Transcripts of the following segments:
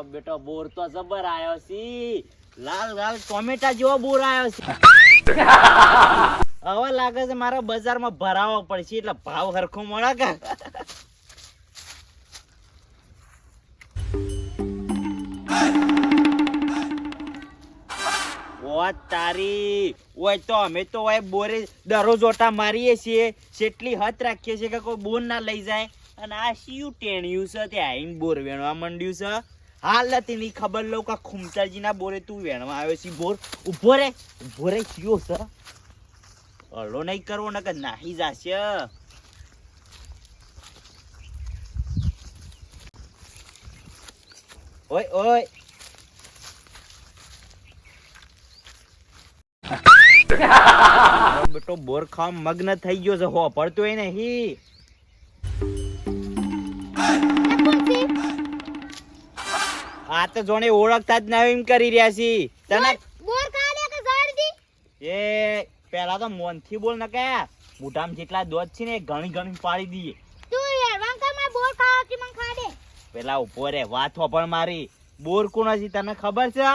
હો બેટો, બોર તો જબર આવ્યો છે લાલ લાલ ટોમેટા જેવો બોર આવ્યો છે હવે લાગે છે મારા બજારમાં ભરાવો પડશે, એટલે ભાવ હરખો મળે કે? તારી, ઓય તો અમે તો ઓય બોરે દરરોજ ઓટા મારીએ છીએ. જેટલી હદ રાખીએ છીએ કે કોઈ બોર ના લઈ જાય. અને આ શિયું ટેણ્યું છે તે આઈને બોર વેણવા માંડ્યું છે. હાલ તેની ખબર લઉં કે ખુમચાજીના બોરે તું વેણવા આવ્યો છે બોર. ઊભો રે ઊભો રે કયો છે. હલો નહીં કરવો નકર નાહી જાશે. ઓય ઓય. બેટો બોર ખાવા મગ્ન થઈ ગયો છે હો પડતો એ નહીં. આ તો જોણે ઓળખતા જ ના એમ કરી રહ્યા છી. તને બોર કાલે કે ઝાડથી એ પેલા તો મોનથી બોલ ન કે મોઢામાં જેટલા દોધ છે ને ઘણી ઘણી પાડી દઈએ. તું યાર વાંકામાં બોર ખાવા કે મન ખાડે? પેલા ઊભો રે વાત પણ મારી. બોર કોણ છે તને ખબર છે?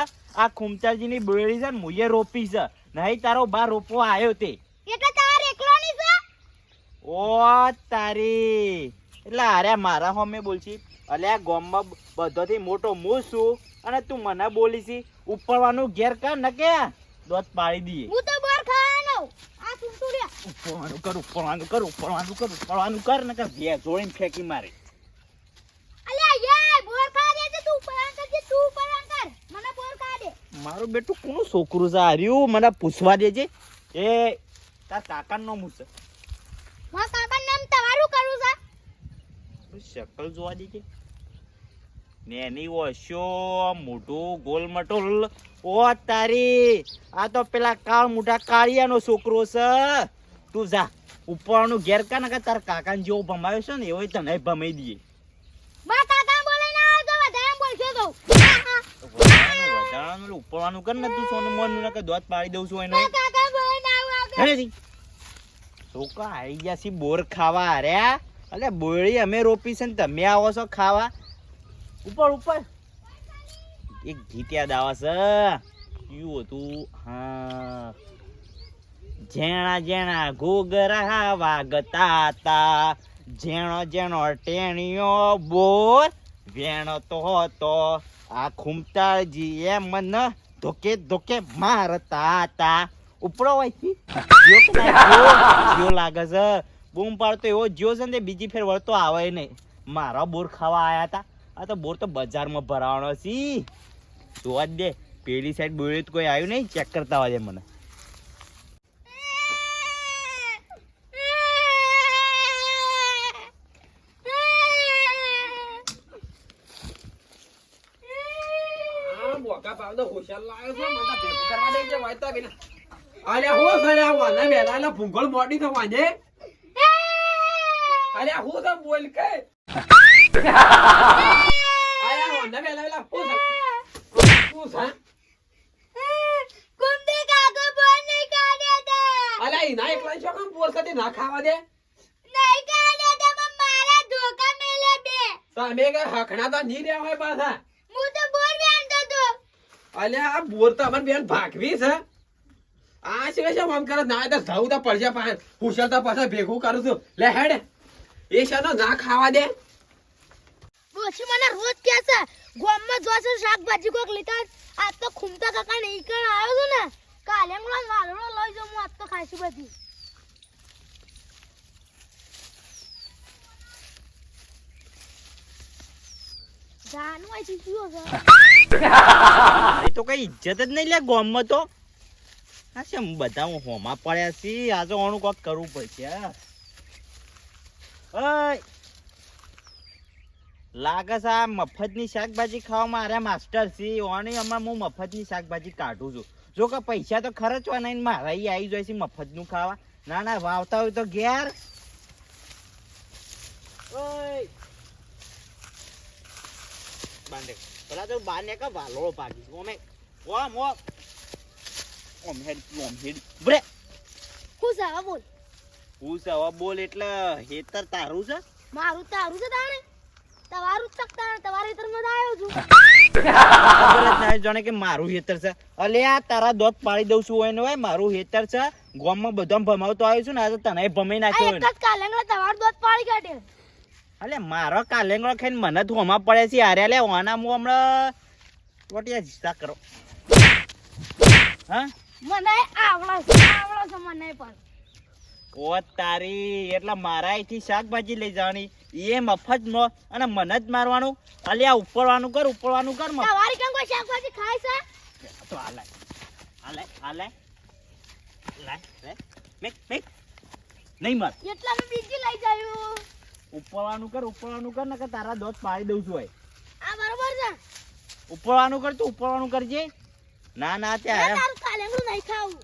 આ ખુમચાજીની બોળી છે ને મુયે રોપી છે. નહીં તારો બા રોપવા આવ્યો તે. એટલે તાર એકલોની છે? ઓ તારી. એટલે અરે મારા હોમે બોલછી અલે આ ગામમાં બધોથી મોટો હું છું અને તું મને બોલી છી ઉપરવાનું ઘેર કર ન કે દોત પાડી દઈએ. હું તો બોર ખાવાનો. આ સુંટુડિયા ઉપરવાનું કર ઉપરવાનું કર ઉપરવાનું કર ઉપરવાનું કર ન કે બે જોડીને ફેંકી મારે. અલ્યા યાર બોર ખા દે છે તું ઉપર આંકર જે તું ઉપર આંકર મને બોર ખા દે. મારું બેટું કોનું છોકરું છે હાર્યું મને પૂછવા દેજે. એ તાર કાકાનો નામ શું મારા કાકા નામ તમારું કરું છે છે શકલ જોવા દેજે નેની ઓશો મોઢું ગોલ મટોલ ઓ તારી આ તો પેલા કાળ મોઢા કાળિયાનો છોકરો છે. તું જા ઉપરનું ઘેર કા નકા તાર કાકાને જેવો ભમાયો છે ને એવો તને ભમાઈ દઈએ. ઉપરવાનું કર ને તું સોનું મોનું ને દોત પાડી દઉં છું એને. છોકરા આવી ગયા છે બોર ખાવા અરે અલે બોળી અમે રોપી છે ને તમે આવો છો ખાવા. ઉપર ઉપર. એક ગીત દાવા છે. કયું હતું હા. જેણા જેણા ઘોઘરા વાગતા તા. જેણો જેણો ટેણીયો બોર. વેણો તો હતો આ ખુમતાજી એ મન ધોકે ધોકે મારતા તા. ઉપડો હોય લાગે છે. બૂમ પાડતો એવો જ્યો છે ને બીજી ફેર વળતો આવે નહીં. મારા બોર ખાવા આવ્યા હતા આ તો બોર તો બજારમાં ભરાવાનો છે. જોવા જ દે. પેલી સાઈડ તો કોઈ આવ્યું નહીં? ચેક કરતા હોય મને. હોશિયાર લાવ્યો છે. ભેગું દે. છે અરે હું છે તો હું તો બોલ કે? અરે વાના વેલા વેલા હું છે હું છે કુંદે કાકો બોર નહીં કાઢે તે અરે એના એકલા છો કામ બોર સાથે ના ખાવા દે? નહીં તે પણ મારા ધોકા મેલે બે તમે કે હખણા તો નહીં રહ્યા હોય પાછા. હું તો બોર વેણતો તો. અલે આ બોર તો અમાર બેન ભાગવી છે. આ છે શું આમ કરે? ના તો જાઉં તો પડશે પાછા. કુશળ તો પાછા ભેગું કરું છું. લે હેડ. એ શાનો ના ખાવા દે. ડોશી મને રોજ કહે છે ગોમમાં જોશે શાકભાજી કોક લીધા આ તો ખુમતા કાકા ને ઈકણ આવ્યો છે ને કાલે હું વાલડો લઈ જાઉં હું આજ તો ખાઈશું બધી. તો કઈ ઇજ્જત જ નહીં લે ગામમાં તો. આ છે બધા હું હોમાં પડ્યા છીએ આજે ઓણું કોક કરવું પડશે લાગે છે આ મફતની શાકભાજી ખાવા મારે માસ્ટર છે. ઓની હમણાં હું મફતની શાકભાજી કાઢું છું. જો કે પૈસા તો ખર્ચવા નહીં મારા આવી જાય છે મફતનું ખાવા. ના ના, વાવતા હોય તો ઘેર. બાંધે. પેલા તો બાને કા વાલોળો પાકી ઓમે, ઓમ ઓમ. ઓમ હેડ ઓમ હેડ. બ્રે. હું છે બોલ. હું બોલ એટલે હેતર તારું છે? મારું તારું છે તાણે? તમારું જ તક તાણે તમારા હેતરમાં આવ્યો છું. જાણે કે મારું હેતર છે. અલે આ તારા દોત પાડી દઉં છું એનો હોય મારું હેતર છે. ગામમાં બધા ભમાવતો આવ્યો છું ને આજે તને ભમાઈ નાખ્યો એક જ કાલેંગડા તમારું દોત પાડી કાઢે. અલે મારો કાલેંગડો ખાઈને મને ધોમા પડે છે હારે લે ઓના મો હમણાં ટોટિયા જીતા કરો. હા? મને આવડો છે આવડે છે મને પણ. ઓ તારી એટલે મારા અહીંથી શાકભાજી લઈ જવાની. એ મફત નો અને મને જ મારવાનું. અલે આ ઉપરવાનું કર ઉપરવાનું કર તમારી કેમ કોઈ શાકભાજી ખાય છે? તો હાલે હાલે હાલે લાય લાય. મેક મેક. નહીં માર. એટલા મેં બીજી લઈ જાયું ઉપરવાનું કર ઉપરવાનું કર ને કે તારા દોત પાડી દઉં છું હોય આ બરોબર છે. ઉપરવાનું કર તું ઉપરવાનું કરજે. ના ના ના, ત્યાં તારું કાલેંગડું નહીં ખાવું.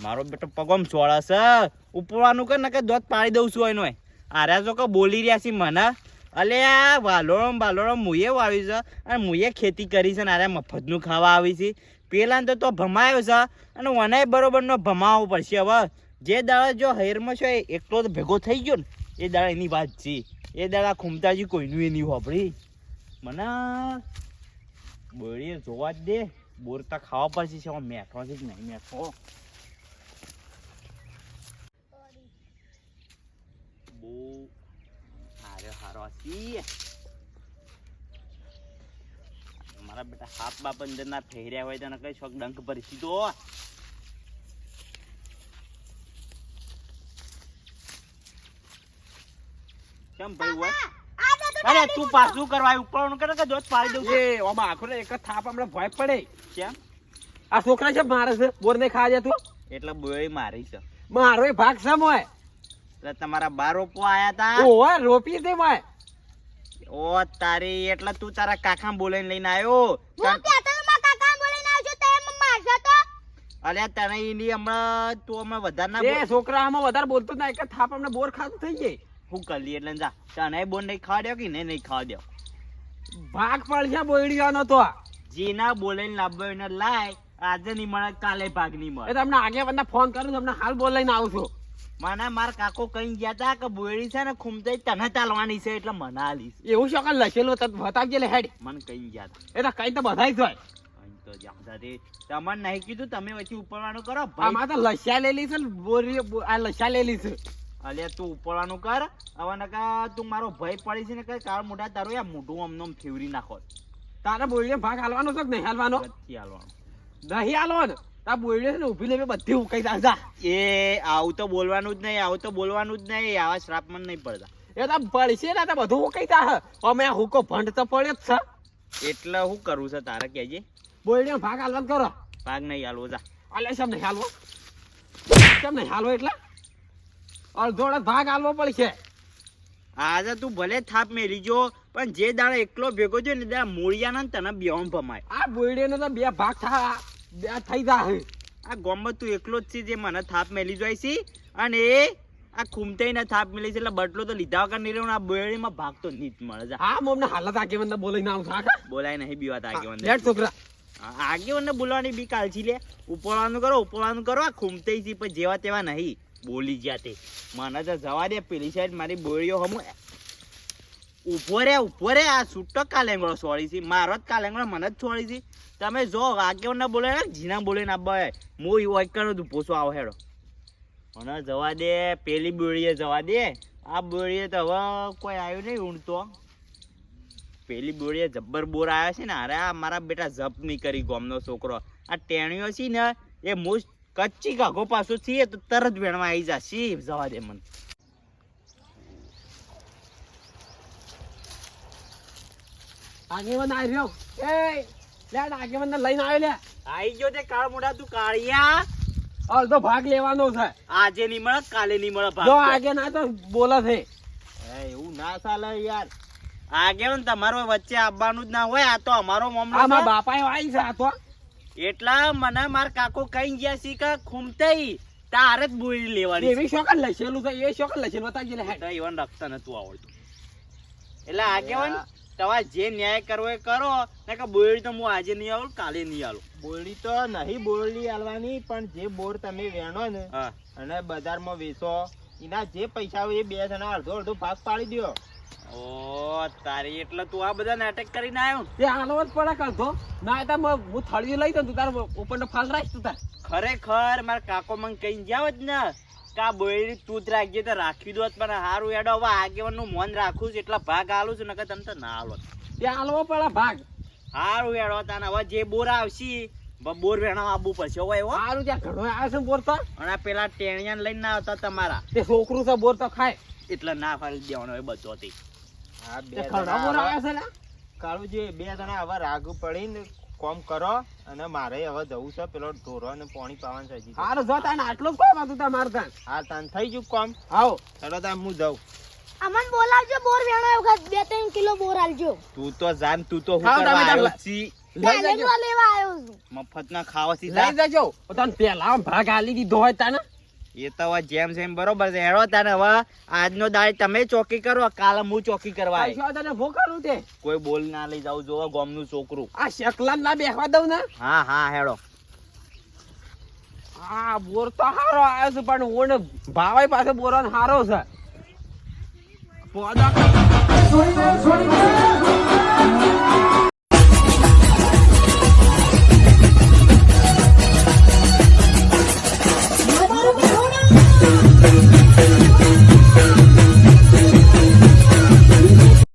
મારો બેટો પગમ ચોળા ઉપવાનું ઉપરવાનું નકે કે દોત પાડી દઉં છું એનો આર્યા જો કે બોલી રહ્યા છે મને. અલે આ વાલોળમ વાલોળમ મુએ વાવી છે. અને મુએ ખેતી કરી છે ને આરે મફતનું ખાવા આવી છે. પેલા તો તો ભમાયો છે. અને વનાય બરોબરનો ભમાવવો પડશે હવે. જે દાડા જો હૈરમાં છે એકલો તો ભેગો થઈ ગયો ને, એ દાડા એની વાત છે. એ દાડા ખુમતાજી કોઈનું એ નહીં હોભળી. મને બોળીએ જોવા જ દે. બોરતા ખાવા પડશે, છે, મેઠો છે કે નહીં મેઠો બહુ હારો હારો હસી મારા બેટા હાથ બાપ અંદર ના ફેર્યા હોય તો કઈ શોખ ડંખ ભરી સીધો કેમ ભાઈ હોય આ તો તો અરે તું પાછું કરવા ઉપર કરે કે જોત પાડી દઉં છું. એ ઓમાં આખો એક જ થાપ હમણાં ભય પડે. કેમ? આ છોકરા છે મારે છે બોર ને ખાવા જતું એટલે બોય મારી છે. મારો ભાગ સમ હોય? એટલે તમારા બાર રોપવા આયા તા? ઓય રોપી દે ભાઈ. ઓ તારી એટલે તું તારા કાકા બોલાઈને લઈને આવ્યો? હું કહેતો માં કાકા બોલાઈને આવજો તે એમ મારશો તો? અલ્યા તને એની હમણાં તું હમણાં વધારે ના એ છોકરા આમાં વધારે બોલતો ના એક થાપ હમણાં બોર ખાતું થઈ જાય. હું કરી એટલે જા. તને બોન નહીં ખાવા દો કે નહીં નહીં ખાવા દો ભાગ પડશે બોયડીવાનો તો. જેના બોલાઈને બોલે લાવવો એને લાય. આજે નહીં મળે કાલે ભાગ નહીં મળે. તમને આગે બંને ફોન કરું તમને હાલ બોલાઈને લઈને આવું છું. મને માર કાકો કઈ ગયા તા કે બોયડી છે ને ખૂમતાઈ તને ચાલવાની છે એટલે મને એવું શું કાલ લખેલું તને બતાવજે લે હેડ. મને કઈ ગયા તા. એ તો કઈ તો બધાય રે. તમને નહીં કીધું તમે પછી ઉપરવાનું કરો. ભાઈ. આમાં તો લસ્યા લેલી છે ને બોરી આ લસ્યા લેલી છે. અલ્યા તું ઉપરવાનું કર. હવે નકા તું મારો ભય પડી છે ને કઈ કાળ મોઢા તારું યા મોઢું અમને ફેવરી નાખો. તારે બોલીને ભાગ હાલવાનો છે કે નહીં હાલવાનો નથી હાલવાનો નહીં હાલો ને બોલ્યો ને ઊભી લેવી બધી ઉકાઈ દાદા એ આવું તો બોલવાનું જ નહીં આવું તો બોલવાનું જ નહીં આવા શ્રાપ મને નહીં પડતા. એ તો પડશે ને તો બધું ઉકાઈ જાય અમે આ હુકો ભંડ તો પડે જ છે. એટલે હું કરું છે તારે કહેજે. બોલ્યો ભાગ હાલવા કરો. ભાગ નહીં હાલવો જા. અલે સમ નહીં હાલવો? સમ નહીં હાલવો એટલે? અડધો અડધ ભાગ હાલવો પડશે. આજે તું ભલે થાપ મેલી જો પણ જે દાડે એકલો ભેગો છે ને દાડા મૂળિયાના ને તને બે ભમાય. આ બોયડીનો તો બે ભાગ થા. બે થઈ જાય આ ગોમમાં તું એકલો જ છે જે મને થાપ મેલી જાય છે? અને એ આ ખૂમતાઈને થાપ મેલી છે એટલે બટલો તો લીધા વગર નહીં રહ્યો ને આ બોયડીમાં ભાગ તો મળે જા. હા મમને હાલત આગે મને આવું છું બોલાય નહીં બીવાત આગેવાન લેટ છોકરા. આગેવાનને બોલવાની બી કાલથી લે. ઉપરવાનું કરો ઉપરવાનું કરો આ ખૂમતાઈ છે પણ જેવા તેવા નહીં. બોલી ગયા તે. મને તો જવા દે પેલી સાઈડ મારી બોળીઓ હમું. ઊભો રે ઊભો રે, આ છૂટો કાલેંગળો છોડી છે. મારો જ કાલેંગળો મને જ છોડી છે. તમે જો આગેવાનને બોલે જીના બોલે ના બે હું એવું એક કરો તું પોસો આવો હેડો. મને જવા દે, પેલી બોળીએ જવા દે. આ બોળીએ તો હવે કોઈ આવ્યું નહીં ઊંડતો પેલી બોળીએ જબ્બર બોર આવ્યો છે ને, અરે આ મારા બેટા જપ નહીં કરી ગોમનો છોકરો. આ ટેણીઓ છે ને, એ મોસ્ટ કચ્ચી કાઘો પાછો છીએ તો તરત વેણવા આવી જશે જવા દે મને. આગેવાન આવી રહ્યો. એ લેટ આગેવાન ને લઈને આવ્યો લે. આઈ ગયો તે કાળ મોઢા તું કાળિયા. અડધો ભાગ લેવાનો છે. આજે નહીં મળે કાલે નહીં મળે ભાગ. જો આગે ના તો બોલે છે. એ, એવું ના ચાલે યાર. આગેવાન તમારો વચ્ચે આવવાનું જ ના હોય આ તો અમારો મામલો છે. બાપા આવી છે આ તો. એટલા મને માર કાકો કઈ ગયા છે કે ખૂમતાઈ તારે જ બોલી લેવાની એવી શોકન લખેલું છે એ શોકન લખેલું બતાવી લે. ઈવન રખતા નતું આવડતું. એટલે આગેવાન તમારે જે ન્યાય કરવો એ કરો ને કે બોરડી તો હું આજે નહીં આવું કાલે નહીં આવું. બોરડી તો નહીં બોરડી આલવાની પણ જે બોર તમે વેણો ને અને બજારમાં વેચો એના જે પૈસા હોય એ બે જણા અડધો અડધો ભાગ પાડી દ્યો. ઓ તારી એટલે તું આ બધા નાટક કરીને આવ્યો તે આનો જ પડે કાઢો ના તા હું થળી લઈ તો તું તાર ઉપર નો ફાલ રાખ તું તાર. ખરેખર મારા કાકો મને કઈ જાવ જ ને કા બોયડી તું જ રાખજે તો રાખી દો પણ હારું એડો હવે આગેવાનું મન રાખું છું એટલા ભાગ આલું છું નકર તમે તો ના આલો. તે આલવો પડે ભાગ. હારું એડો તાને હવે જે બોર આવશે બોર વેણા આબુ પડશે હોય એવો હારું ત્યાં ઘણો આવે છે બોર તો. અને પેલા ટેણિયા લઈને ના આવતા તમારા. તે છોકરું છે બોર તો ખાય. એટલે ના ફાળી દેવાનો હોય બધો થી હા બે તે ઘણા બોર જણા આવે હવે- છે ને કાળુજી બે જણા હવે રાગુ પડીને કોમ કરો અને મારે હવે જવું છે પેલો ઢોરો અને પાણી પાવાનું છે હજી તો. જો તાન આટલો કોમ હતું માર તાન હા તાન થઈ ગયું કોમ. આવો. ચલો તાન હું જાઉં. અમન બોલાવજો બોર વેણો એ વખત બે ત્રણ કિલો બોર આલજો. તું તો જાન તું તો હું કરવા આવ્યો છી. લઈ જજો લેવા લેવા આવ્યો છું. મફત ના ખાવાથી લઈ જજો. તાન પેલા ભાગ આલી દીધો હોય તાને એ તો હવે જેમ જેમ બરોબર છે. હેડો તને હવે આજનો દાડ તમે ચોકી કરો કાલે હું ચોકી કરવા આવીશ. તને ભોકાનું તે? કોઈ બોલ ના લઈ જાવ જોવો ગોમનું છોકરું. આ શકલામ ના બેસવા દઉં ને? હા હા હેડો. હા બોર તો હારો આવ્યો છે પણ ઓને ભાવાય પાસે બોરવાનો હારો છે. પોદા